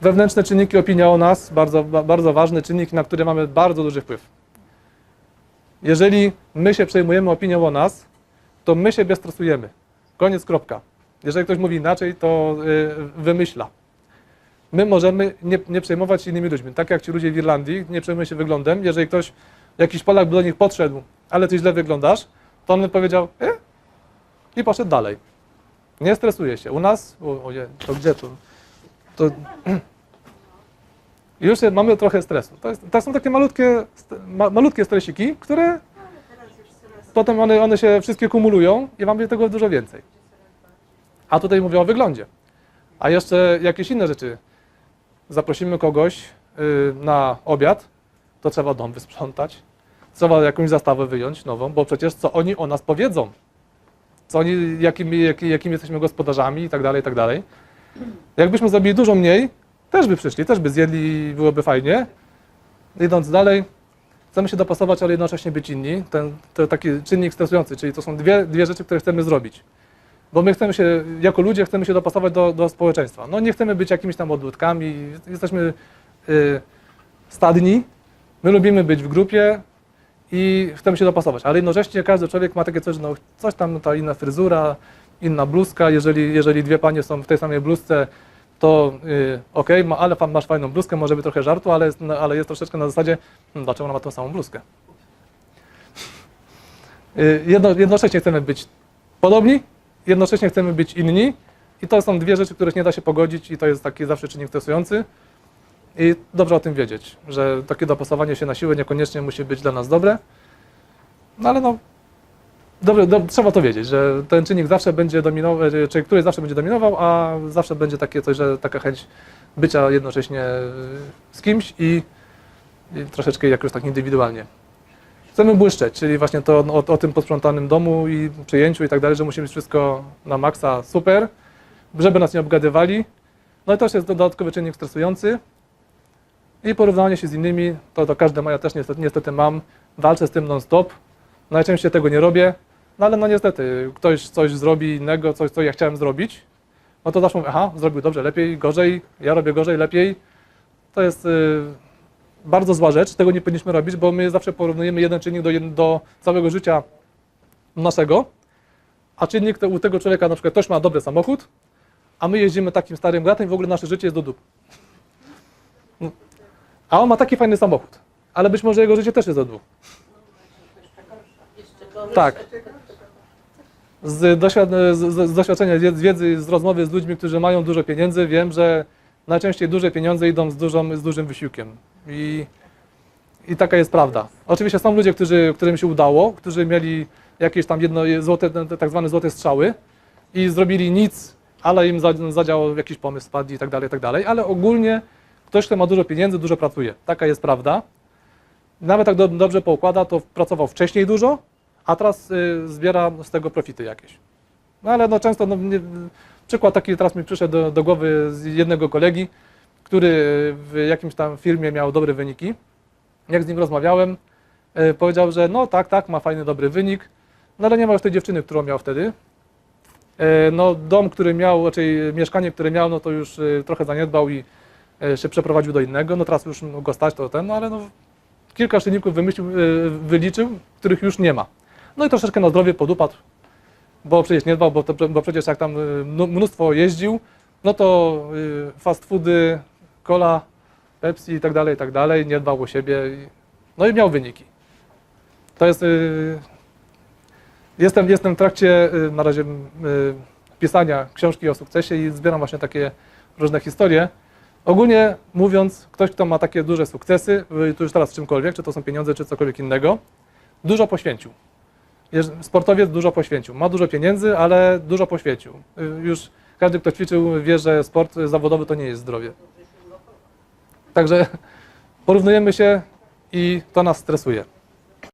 Wewnętrzne czynniki, opinia o nas, bardzo, ba- bardzo ważny czynnik, na który mamy bardzo duży wpływ. Jeżeli my się przejmujemy opinią o nas, to my siebie stresujemy. Koniec, kropka. Jeżeli ktoś mówi inaczej, to y, wymyśla. My możemy nie, nie przejmować się innymi ludźmi. Tak jak ci ludzie w Irlandii nie przejmują się wyglądem. Jeżeli ktoś, jakiś Polak by do nich podszedł, ale ty źle wyglądasz, to on by powiedział, e? i poszedł dalej. Nie stresuje się. U nas, o, oje, to gdzie to? To już mamy trochę stresu. To, jest, to są takie malutkie, ma, malutkie stresiki, które potem one, one się wszystkie kumulują i mamy tego dużo więcej. A tutaj mówię o wyglądzie. A jeszcze jakieś inne rzeczy. Zaprosimy kogoś y, na obiad, to trzeba dom wysprzątać, trzeba jakąś zastawę wyjąć nową, bo przecież co oni o nas powiedzą, co oni, jakimi, jaki, jakimi jesteśmy gospodarzami i tak dalej, i tak dalej. Jakbyśmy zrobili dużo mniej, też by przyszli, też by zjedli, byłoby fajnie. Idąc dalej, chcemy się dopasować, ale jednocześnie być inni. Ten, to taki czynnik stresujący, czyli to są dwie, dwie rzeczy, które chcemy zrobić. Bo my chcemy się, jako ludzie, chcemy się dopasować do, do społeczeństwa. No nie chcemy być jakimiś tam odłudkami, jesteśmy y, stadni, my lubimy być w grupie i chcemy się dopasować, ale jednocześnie każdy człowiek ma takie coś, no coś tam, ta inna fryzura, inna bluzka, jeżeli, jeżeli dwie panie są w tej samej bluzce, to y, okej, ma, ale pan masz fajną bluzkę, może by trochę żartu, ale, jest- ale jest troszeczkę na zasadzie, hmm, dlaczego ona ma tą samą bluzkę? Y, jedno, jednocześnie chcemy być podobni, jednocześnie chcemy być inni i to są dwie rzeczy, których nie da się pogodzić i to jest taki zawsze czynnik stresujący. I dobrze o tym wiedzieć, że takie dopasowanie się na siłę niekoniecznie musi być dla nas dobre, no ale no, dobrze, do, trzeba to wiedzieć, że ten czynnik zawsze będzie dominował, e, czy któryś zawsze będzie dominował, a zawsze będzie takie coś, że taka chęć bycia jednocześnie e, z kimś i, i troszeczkę jakoś tak indywidualnie. Chcemy błyszczeć, czyli właśnie to o, o tym posprzątanym domu i przyjęciu i tak dalej, że musi być wszystko na maksa super, żeby nas nie obgadywali. No i to też jest dodatkowy czynnik stresujący. I porównanie się z innymi, to, to każde ma, ja też niestety, niestety mam, walczę z tym non-stop. Najczęściej tego nie robię, no ale no niestety, ktoś coś zrobi innego, coś, co ja chciałem zrobić, no to zawsze mówię, aha, zrobił dobrze, lepiej, gorzej, ja robię gorzej, lepiej. To jest y, bardzo zła rzecz, tego nie powinniśmy robić, bo my zawsze porównujemy jeden czynnik do, do całego życia naszego, a czynnik to, u tego człowieka na przykład ktoś ma dobry samochód, a my jeździmy takim starym gratem i w ogóle nasze życie jest do dup. No. A on ma taki fajny samochód, ale być może jego życie też jest do dwóch. Tak. Z, doświad z, z doświadczenia, z wiedzy, z rozmowy z ludźmi, którzy mają dużo pieniędzy, wiem, że najczęściej duże pieniądze idą z, dużą, z dużym wysiłkiem. I, I taka jest prawda. Oczywiście są ludzie, którzy, którym się udało, którzy mieli jakieś tam jedno złote, tak zwane złote strzały i zrobili nic, ale im za- zadziałał jakiś pomysł, spadli i tak dalej, i tak dalej. Ale ogólnie ktoś, kto ma dużo pieniędzy, dużo pracuje. Taka jest prawda. Nawet tak do, dobrze poukłada, to pracował wcześniej dużo, a teraz y, zbiera z tego profity jakieś. No ale no często, no, nie, przykład taki teraz mi przyszedł do, do głowy z jednego kolegi, który w jakimś tam firmie miał dobre wyniki. Jak z nim rozmawiałem, y, powiedział, że no tak, tak, ma fajny, dobry wynik, no ale nie ma już tej dziewczyny, którą miał wtedy. Y, No dom, który miał, raczej mieszkanie, które miał, no to już trochę zaniedbał i się przeprowadził do innego, no teraz już go stać to ten, no ale no kilka czynników wymyślił, wyliczył, których już nie ma. No i troszeczkę na zdrowie podupadł, bo przecież nie dbał, bo, to, bo przecież jak tam y, mnóstwo jeździł, no to y, fast foody, cola, Pepsi i tak dalej, i tak dalej, nie dbał o siebie, no i miał wyniki. To jest, y, jestem, jestem w trakcie na razie pisania książki o sukcesie i zbieram właśnie takie różne historie. Ogólnie mówiąc, ktoś, kto ma takie duże sukcesy, tu już teraz czymkolwiek, czy to są pieniądze, czy cokolwiek innego, dużo poświęcił. Sportowiec dużo poświęcił. Ma dużo pieniędzy, ale dużo poświęcił. Y, Już każdy, kto ćwiczył, wie, że sport zawodowy to nie jest zdrowie. Także porównujemy się i to nas stresuje.